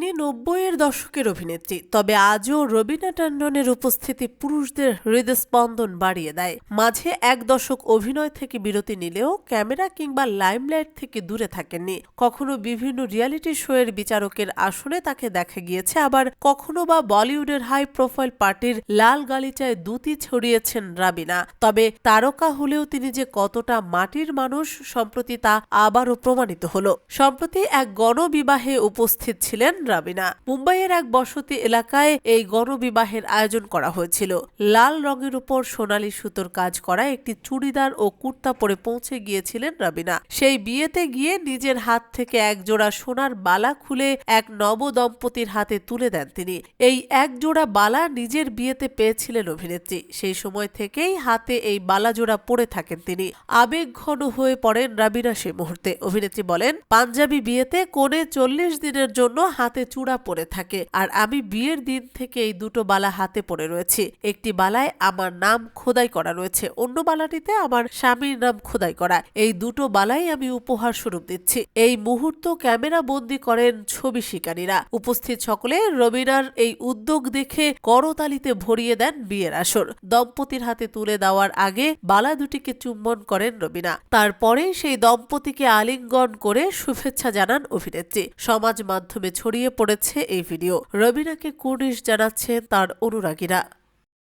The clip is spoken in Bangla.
তিনি নব্বইয়ের দশকের অভিনেত্রী, তবে আজও রবিনা ট্যান্ডনের উপস্থিতি পুরুষদের হৃদস্পন্দন বাড়িয়ে দেয়। মাঝে এক দশক অভিনয় থেকে বিরতি নিলেও ক্যামেরা কিংবা লাইমলাইট থেকে দূরে থাকেননি। কখনো বিভিন্ন রিয়ালিটি শোয়ের বিচারকের আসনে তাকে দেখা গিয়েছে, আবার কখনো বা বলিউডের হাই প্রোফাইল পার্টির লাল গালিচায় দুতি ছড়িয়েছেন রাবিনা। তবে তারকা হলেও তিনি যে কতটা মাটির মানুষ, সম্প্রতি তা আবারও প্রমাণিত হলো। সম্প্রতি এক গণবিবাহে উপস্থিত ছিলেন রাবিনা। মুম্বাইয়ের এক বসতি এলাকায় এই গণবিবাহের আয়োজন করা হয়েছিল। লাল রঙের উপর সোনালী সুতোর কাজ করা একটি চুড়িদার ও কুর্তা পরে পৌঁছে গিয়েছিলেন রাবিনা। সেই বিয়েতে গিয়ে নিজের হাত থেকে এক জোড়া সোনার বালা খুলে এক নব দম্পতির হাতে তুলে দেন তিনি। এই এক জোড়া বালা নিজের বিয়েতে পেয়েছিলেন অভিনেত্রী। সেই সময় থেকেই হাতে এই বালা জোড়া পরে থাকেন তিনি। আবেগ ঘন হয়ে পড়েন রাবিনা সে মুহূর্তে। অভিনেত্রী বলেন, পাঞ্জাবি বিয়েতে কোণে চল্লিশ দিনের জন্য হাতে চূড়া পরে থাকে। আর আমি বিয়ের দিন থেকে এই দুটো বালা হাতে পরে রয়েছি। একটি বালায় আমার নাম খোদাই করা রয়েছে, অন্য বালাটিতে আমার স্বামীর নাম খোদাই করা। এই দুটো বালাই আমি উপহার স্বরূপ দিচ্ছি। এই মুহূর্ত ক্যামেরা বন্দি করেন ছবি শিকারীরা। উপস্থিত সকলে রবিনার এই উদ্যোগ দেখে করতালিতে ভরিয়ে দেন বিয়ের আসর। দম্পতির হাতে তুলে দেওয়ার আগে বালা দুটিকে চুম্বন করেন রবিনা। তারপরে সেই দম্পতিকে আলিঙ্গন করে শুভেচ্ছা জানান অভিনেত্রী। সমাজ মাধ্যমে ছড়িয়ে পড়েছে এই ভিডিও। রবিনাকে কুর্নিশ জানাচ্ছেন তার অনুরাগীরা।